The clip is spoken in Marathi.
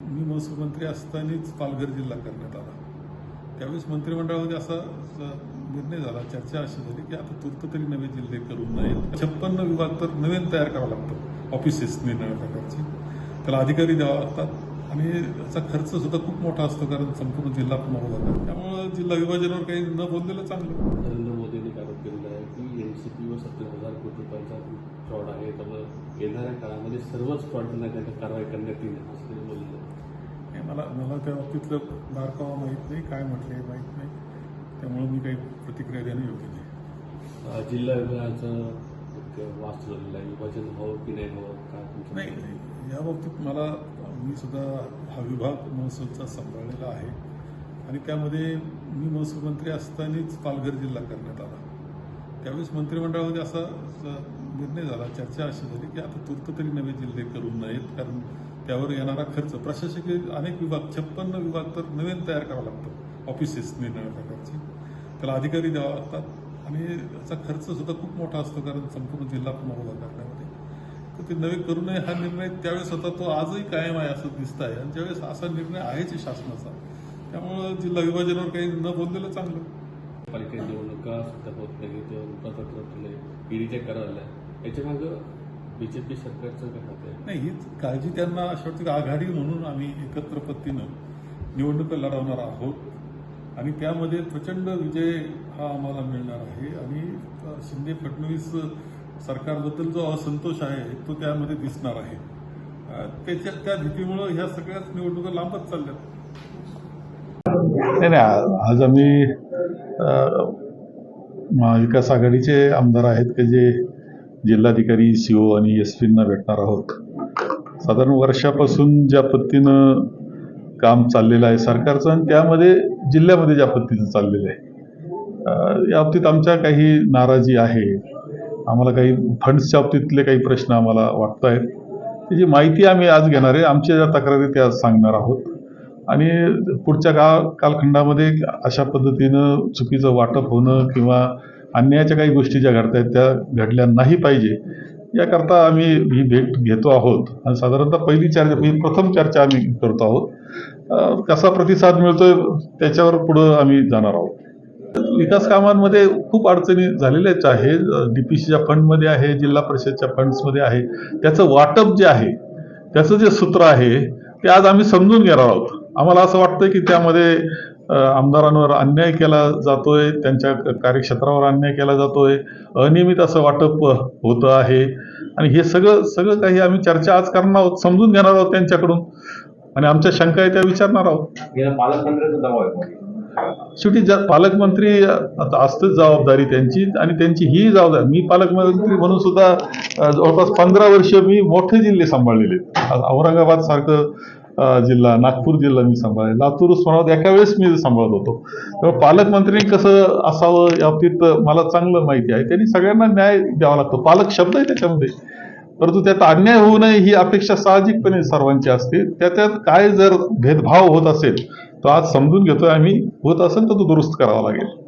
मी महसूल मंत्री असतानाच पालघर जिल्हा करण्यात आला. त्यावेळेस मंत्रिमंडळामध्ये असा निर्णय झाला चर्चा अशी झाली की आता तूर्त तरी नवे जिल्हे करू नयेत छप्पन्न विभाग तर नवीन तयार करावं लागतं ऑफिसेस निर्णय प्रकारचे त्याला अधिकारी द्यावा लागतात आणि याचा खर्च सुद्धा खूप मोठा असतो कारण संपूर्ण जिल्हा पुनर्वसन जातात त्यामुळं जिल्हा विभाजनावर काही न बोललेलं चांगलं. नरेंद्र मोदींनी आरोप केलेला आहे की एन सी पीवर सत्तर हजार कोटी रुपयांचा फ्रॉड आहे. त्यामुळे येणाऱ्या काळामध्ये सर्वच फ्रॉडना कारवाई करण्यात येईल असं त्यांनी बोललेलं आहे. हे मला मला त्या बाबतीतलं बारकावा माहीत नाही काय म्हटलंय माहीत नाही. त्यामुळं मी काही प्रतिक्रिया देणं योग्य नाही. जिल्हा विभागाचं एक वास झालेला आहे. विभाजन हवं की नाही काय नाही नाही. या बाबतीत मला मी सुद्धा हा विभाग महसूलचा सांभाळलेला आहे. आणि त्यामध्ये मी महसूल मंत्री असतानाच पालघर जिल्हा करण्यात आला. त्यावेळेस मंत्रिमंडळामध्ये असा निर्णय झाला चर्चा अशी झाली की आता तूर्त तरी नवे जिल्हे करू नयेत. कारण त्यावर येणारा खर्च. प्रशासकीय अनेक विभाग छप्पन्न विभाग तर नवीन तयार करावं लागतं. ऑफिसेस निर्णय प्रकारची त्याला अधिकारी द्यावा लागतात. आणि त्याचा खर्च सुद्धा खूप मोठा असतो कारण संपूर्ण जिल्हा पुनर्वसन करण्यामध्ये. तर ते नवे करू नये हा निर्णय त्यावेळेस होता. तो आजही कायम आहे असं दिसत आहे आणि ज्यावेळेस असा निर्णय आहेच शासनाचा. त्यामुळं जिल्हा विभाजनावर काही न बोललेलं चांगलं. पालिका निवडणुका सुद्धा होत नाही ते रूपांतर ईडीच्या करायला याच्या मागं बीजेपी सरकारचं काय हात आहे? नाही हीच काळजी त्यांना अशी वाटते की आघाडी म्हणून आम्ही एकत्र पद्धतीनं निवडणुका लढवणार आहोत. आणि त्यामध्ये प्रचंड विजय हा आम्हाला मिळणार आहे. आणि शिंदे फडणवीस सरकारबद्दल जो असंतोष आहे तो त्यामध्ये दिसणार आहे. त्याच्या त्या भीतीमुळं ह्या सगळ्याच निवडणुका लांबच चालल्यात. नाही नाही आज आम्ही महाविकास आघाडीचे आमदार आहेत की जे जिल्हाधिकारी सी ओ आणि एस पींना भेटणार आहोत. साधारण वर्षापासून ज्या पद्धतीनं काम चाललेलं आहे सरकारचं आणि त्यामध्ये जिल्ह्यामध्ये ज्या पद्धतीनं चाललेलं आहे या बाबतीत आमच्या काही नाराजी आहे. आम्हाला काही फंड्सच्या बाबतीतले काही प्रश्न आम्हाला वाटत आहेत त्याची माहिती आम्ही आज घेणार आहे. आमच्या ज्या तक्रारी त्या सांगणार आहोत. आणि पुढच्या का कालखंडामध्ये अशा पद्धतीनं चुकीचं वाटप होणं किंवा अन्यायाच्या काही गोष्टी ज्या घडत आहेत त्या घडल्या नाही पाहिजे. याकरता आम्ही ही भेट घेतो आहोत. आणि साधारणतः पहिली चर्चा ही प्रथम चर्चा आम्ही करतो आहोत. कसा प्रतिसाद मिळतोय त्याच्यावर पुढं आम्ही जाणार आहोत. विकास कामांमध्ये खूप अडचणी झालेल्याच आहे डी पी सीच्या फंडमध्ये आहे जिल्हा परिषदच्या फंड्समध्ये आहे. त्याचं वाटप जे आहे त्याचं जे सूत्र आहे ते आज आम्ही समजून घेणार आहोत. आम्हाला असं वाटतं की त्यामध्ये आमदारांवर अन्याय केला जातोय त्यांच्या कार्यक्षेत्रावर अन्याय केला जातोय अनियमित असं वाटप होतं आहे. आणि हे सगळं सगळं काही आम्ही चर्चा आज करणार आहोत समजून घेणार आहोत त्यांच्याकडून. आणि आमच्या शंका आहे त्या विचारणार आहोत. शेवटी ज्या पालकमंत्री आता असतेच जबाबदारी त्यांची आणि त्यांची ही जबाबदारी. मी पालकमंत्री म्हणून सुद्धा जवळपास पंधरा वर्ष मी मोठे जिल्हे सांभाळलेले औरंगाबाद सारखं जिल्हा नागपूर जिल्हा मी सांभाळले. लातूर उस्मानाबाद एका वेळेस मी सांभाळत होतो. तेव्हा पालकमंत्री कसं असावं या मला चांगलं माहिती आहे. त्यांनी सगळ्यांना न्याय द्यावा लागतो. पालक शब्द आहे त्याच्यामध्ये. परंतु त्यात अन्याय होऊ नये ही अपेक्षा साहजिकपणे सर्वांची असते. त्याच्यात काय जर भेदभाव होत असेल तर आज समजून घेतोय आम्ही. होत असेल तर तो दुरुस्त करावा लागेल.